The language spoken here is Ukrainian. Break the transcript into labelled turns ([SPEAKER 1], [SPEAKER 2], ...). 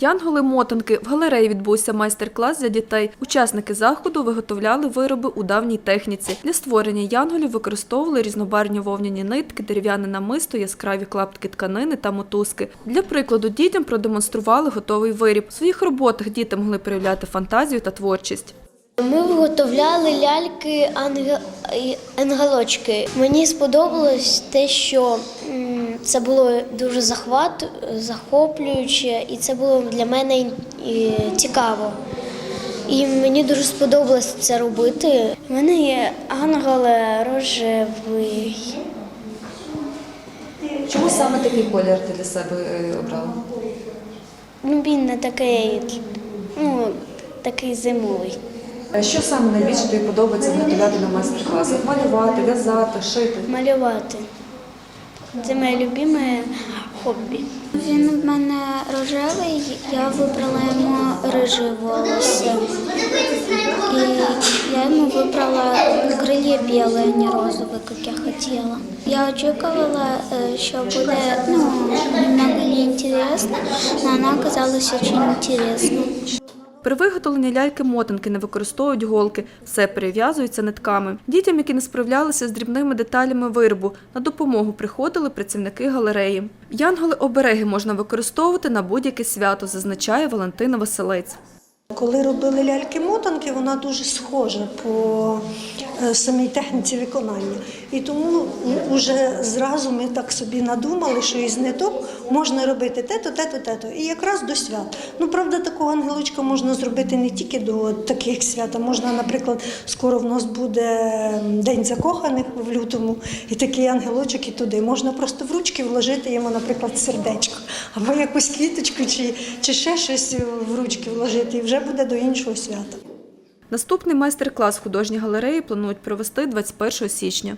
[SPEAKER 1] Янголи-мотанки в галереї відбувся майстер-клас для дітей. Учасники заходу виготовляли вироби у давній техніці. Для створення янголів використовували різнобарвні вовняні нитки, дерев'яне намисто, яскраві клаптики тканини та мотузки. Для прикладу дітям продемонстрували готовий виріб. У своїх роботах діти могли проявляти фантазію та творчість.
[SPEAKER 2] Ми виготовляли ляльки ангел- Мені сподобалось те, що це було дуже захват, захоплююче, і це було для мене цікаво. І мені дуже сподобалось це робити. У мене є ангел рожевий.
[SPEAKER 3] Чому саме такий колір ти для себе е, обрала?
[SPEAKER 2] Ну, він не такий, ну, такий зимовий.
[SPEAKER 3] Що саме найбільше тобі подобається виготовляти на майстер-класах? Малювати, в'язати, шити?
[SPEAKER 2] Малювати. Це моє любиме хобі.
[SPEAKER 4] Він в мене рожевий, я вибрала йому рижі волоси. И я ему выбрала крылья белые, а не розовые, как я хотела. Я очікувала, е, що буде ну, немного неинтересно, но она оказалась очень интересной.
[SPEAKER 1] При виготовленні ляльки-мотанки не використовують голки, все перев'язується нитками. Дітям, які не справлялися з дрібними деталями виробу, на допомогу приходили працівники галереї. Янголи-обереги можна використовувати на будь-яке свято, зазначає Валентина Василець.
[SPEAKER 5] Коли робили ляльки-мотанки, вона дуже схожа по е, самій техніці виконання. І тому вже зразу ми так собі надумали, що із ниток можна робити те-то, те-то, те-то. І якраз до свят. Ну, правда, такого ангелочка можна зробити не тільки до таких свят, а можна, наприклад, скоро в нас буде День закоханих в лютому, і такий ангелочок і туди. Можна просто в ручки вложити йому, наприклад, сердечко, або якусь квіточку, чи, чи ще щось в ручки вложити, і вже буде до іншого свята.
[SPEAKER 1] Наступний майстер-клас художні галереї планують провести 21 січня.